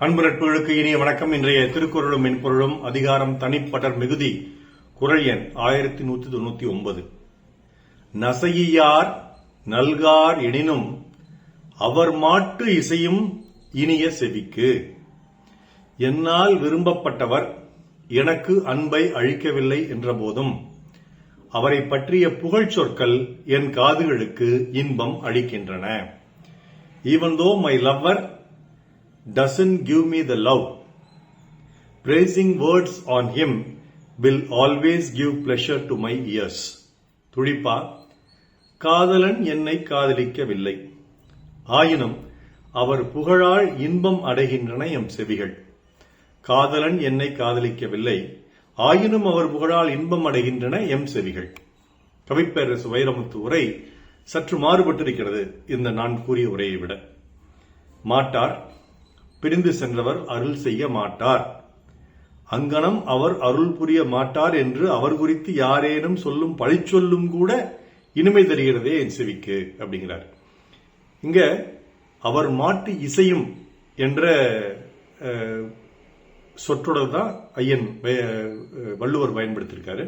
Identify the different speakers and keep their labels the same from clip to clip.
Speaker 1: அன்பு நட்புகளுக்கு இனிய வணக்கம். இன்றைய திருக்குறளும் மென்பொருளும் அதிகாரம் தனிப்படர் மிகுதி. குரல் எண் ஆயிரத்தி நூத்தி தொண்ணூத்தி ஒன்பது. நசையார் நல்கார் எனினும் அவர் மாட்டு இசையும் இனிய செவிக்கு. என்னால் விரும்பப்பட்டவர் எனக்கு அன்பை அழிக்கவில்லை என்ற போதும் அவரை பற்றிய புகழ் சொற்கள் என் காதுகளுக்கு இன்பம் அளிக்கின்றன. Even though my lover doesn't give me the love. Praising words on him will always give pleasure to my ears. துடிப்பா காதலன் என்னை காதலிக்கவில்லை. ஆயினும் அவர் புகழால் இன்பம் அடைகின்றன எம் செவிகள். காதலன் என்னை காதலிக்கவில்லை. ஆயினும் அவர் புகழால் இன்பம் அடைகின்றன எம் செவிகள். கவிப்பேரரசு வைரமுத்து உரை சற்று மாறுபட்டிருக்கிறது இந்த நான் கூறிய உரையை விட. மாட்டார் பிரிந்து சென்றவர் அருள் செய்ய மாட்டார். அங்கனம் அவர் அருள் புரிய மாட்டார் என்று அவர் குறித்து யாரேனும் சொல்லும் பழிச்சொல்லும் கூட இனிமை தருகிறதே என் செவிக்கு அப்படிங்கிறார். இங்க அவர் மாட்டு இசையும் என்ற சொற்றொடர் தான் ஐயன் வள்ளுவர் பயன்படுத்தியிருக்காரு.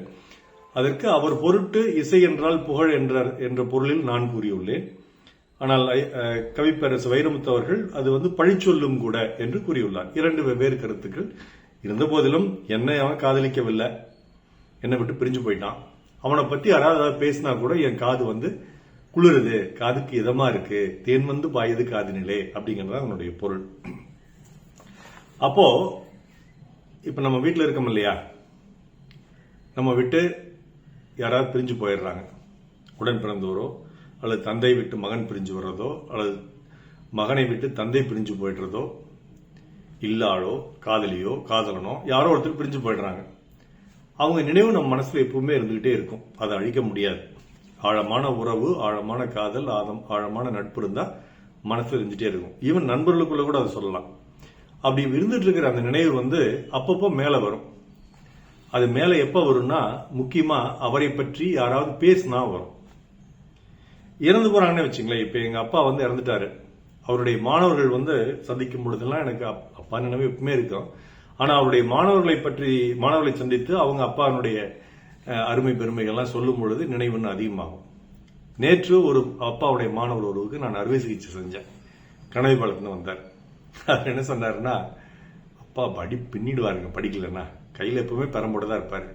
Speaker 1: அதற்கு அவர் பொருட்டு இசை என்றால் புகழ் என்றார் என்ற பொருளில் நான் கூறியுள்ளேன். ஆனால் ஐ- கவிப்பரசு வைரமுத்து அவர்கள் அது வந்து பழிச்சொல்லும் கூட என்று கூறியுள்ளார். இரண்டு வெவ்வேறு கருத்துக்கள். இருந்த போதிலும் என்னை அவன் காதலிக்கவில்லை. என்னை விட்டு பிரிஞ்சு போயிட்டான். அவனை பத்தி யாராவது பேசினா கூட என் காது வந்து குளிருது. காதுக்கு இதமா இருக்கு. தேன் வந்து பாயுது காதினிலே அப்படிங்கிறது அவனுடைய பொருள். அப்போ இப்ப நம்ம வீட்டில் இருக்கோம் இல்லையா? நம்ம விட்டு யாராவது பிரிஞ்சு போயிடுறாங்க. உடன் பிறந்தோரோ அல்லது தந்தை விட்டு மகன் பிரிஞ்சு வர்றதோ அல்லது மகனை விட்டு தந்தை பிரிஞ்சு போயிடுறதோ இல்லாளோ காதலியோ காதலனோ யாரோ ஒருத்தர் பிரிஞ்சு போயிடுறாங்க. அவங்க நினைவு நம்ம மனசுல எப்பவுமே இருந்துகிட்டே இருக்கும். அதை அழிக்க முடியாது. ஆழமான உறவு ஆழமான காதல் ஆதம் ஆழமான நட்பு இருந்தா மனசுல இருந்துட்டே இருக்கும். ஈவன் நண்பர்களுக்குள்ள கூட அதை சொல்லலாம். அப்படி இருந்துட்டு இருக்கிற அந்த நினைவு வந்து அப்பப்போ மேல வரும். அது மேல எப்ப வரும்னா முக்கியமா அவரை பற்றி யாராவது பேசினா வரும். இறந்து போறாங்கன்னு வச்சுங்களேன். இப்ப எங்க அப்பா வந்து இறந்துட்டாரு. அவருடைய மாணவர்கள் வந்து சந்திக்கும் பொழுதெல்லாம் எனக்கு அப்பா நினைவு எப்பவுமே இருக்கும். ஆனா அவருடைய மாணவர்களை பற்றி மாணவர்களை சந்தித்து அவங்க அப்பாவினுடைய அருமை பெருமைகள்லாம் சொல்லும் பொழுது நினைவுன்னு அதிகமாகும். நேற்று ஒரு அப்பாவுடைய மாணவர் ஒருவருக்கு நான் அறுவை சிகிச்சை செஞ்சேன். கனவை பாலத்துல வந்தார். அவர் என்ன சொன்னாருன்னா அப்பா படி பின்னிடுவாருங்க படிக்கலன்னா. கையில எப்பவுமே பெரம்போட தான் இருப்பாரு.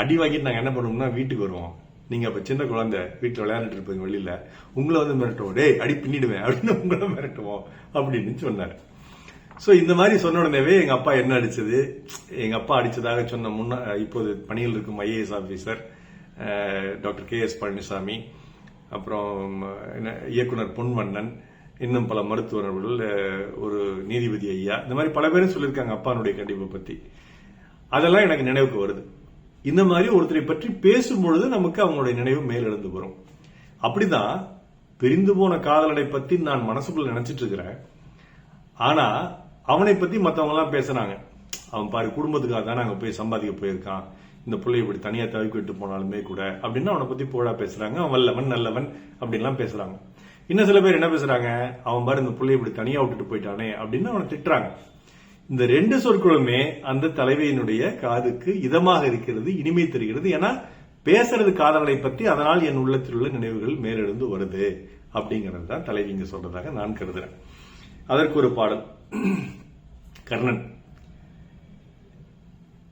Speaker 1: அடி வாங்கிட்டு நாங்க என்ன பண்ணுவோம்னா வீட்டுக்கு வருவோம். நீங்க அப்ப சின்ன குழந்தை வீட்டில் விளையாண்டுட்டு இருப்பீங்க வெளியில உங்களை வந்து மிரட்டுவோம் டேய் அடி பின்னிடுவேன் அப்படின்னு உங்களை மிரட்டுவோம் அப்படின்னு சொன்னார். ஸோ இந்த மாதிரி சொன்ன உடனேவே எங்கள் அப்பா என்ன அடிச்சது? எங்கள் அப்பா அடித்ததாக சொன்ன முன்ன இப்போது பணியில் இருக்கும் IAS officer doctor K S Palanisamy அப்புறம் என்ன, இயக்குனர் பொன்வண்ணன் இன்னும் பல மருத்துவர்கள் ஒரு நீதிபதி ஐயா இந்த மாதிரி பல பேரும் சொல்லியிருக்காங்க அப்பானுடைய கண்டிப்பை பற்றி அதெல்லாம் எனக்கு நினைவுக்கு வருது. இந்த மாதிரி ஒருத்தரை பற்றி பேசும்பொழுது நமக்கு அவங்களுடைய நினைவு மேலெழுந்து வரும். அப்படிதான் பிரிந்து போன காதலனை பத்தி நான் மனசுக்குள்ள நினைச்சிட்டு இருக்கிறேன் ஆனா அவனை பத்தி மத்தவங்க எல்லாம் பேசுறாங்க. அவன் பாரு குடும்பத்துக்காக தான் அங்க போய் சம்பாதிக்க போயிருக்கான். இந்த பிள்ளை இப்படி தனியா தவிக்க விட்டு போனாலுமே கூட அப்படின்னு அவனை பத்தி புகழா பேசுறாங்க. அவன் வல்லவன் நல்லவன் அப்படின்லாம் பேசுறாங்க. இன்னும் சில பேர் என்ன பேசுறாங்க? அவன் பாரு இந்த பிள்ளை இப்படி தனியா விட்டுட்டு போயிட்டானே அப்படின்னு அவனை திட்டுறாங்க. இந்த ரெண்டு சொற்களுமே அந்த தலைவியினுடைய காதுக்கு இதமாக இருக்கிறது இனிமை தருகிறது. ஏன்னா பேசுறது காதலனை பத்தி அதனால் என் உள்ளத்தில் உள்ள நினைவுகள் மேலெழுந்து வருது. அப்படிங்கிறது தான் தலைவி இங்க சொல்றதாக நான் கருதுறேன். அதற்கு ஒரு பாடல். கர்ணன்.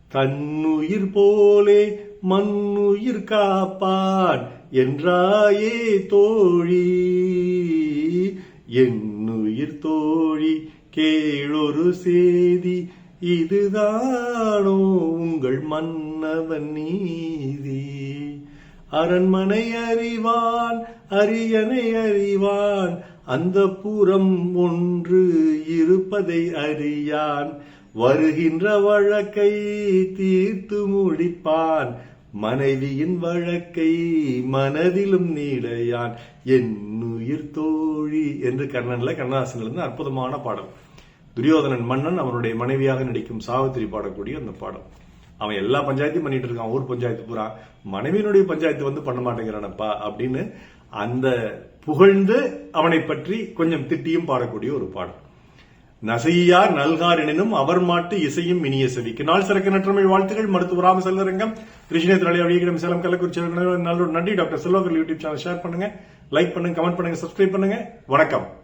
Speaker 1: தன்னுயிர் போலே மண்ணுயிர் காப்பான் என்றாயே தோழி என்னுயிர் தோழி கேளொரு சேதி இதுதானோ உங்கள் மன்னவன் நீதி. அரண்மனை அறிவான் அரியணை அறிவான் அந்த புறம் ஒன்று இருப்பதை அறியான். வருகின்ற வழக்கை தீர்த்து முடிப்பான் மனைவியின் வழக்கை மனதிலும் நீடையான் என்னுயிர் தோழி என்று கர்ணன்ல கண்ணதாசன்ல இருந்து அற்புதமான பாடல். துரியோதனன் மன்னன் அவனுடைய மனைவியாக நடிக்கும் சாவித்திரி பாடக்கூடிய அந்த பாடம் அவன் எல்லா பஞ்சாயத்தையும் பண்ணிட்டு இருக்கான். ஊர் பஞ்சாயத்து பூரா. மனைவியினுடைய பஞ்சாயத்து வந்து பண்ண மாட்டேங்கிறானப்பா அப்படின்னு அந்த புகழ்ந்து அவனை பற்றி கொஞ்சம் திட்டியும் பாடக்கூடிய ஒரு பாடம் நசையார் நல்கார் எனினும் அவர் மாட்டு இசையும் இனிய செவிக்கு. நாள் சிறக்க நற்றமை வாழ்த்துகள் மருத்துவ ராம செல்வரங்கம் கிருஷ்ணேந்திராலி அழிகிடம் சேலம் கள்ளக்குறிச்சி நல்ல நன்றி. Doctor Selvakar YouTube channel share பண்ணுங்க லைக் பண்ணுங்க கமெண்ட் பண்ணுங்க சப்ஸ்கிரைப் பண்ணுங்க. வணக்கம்.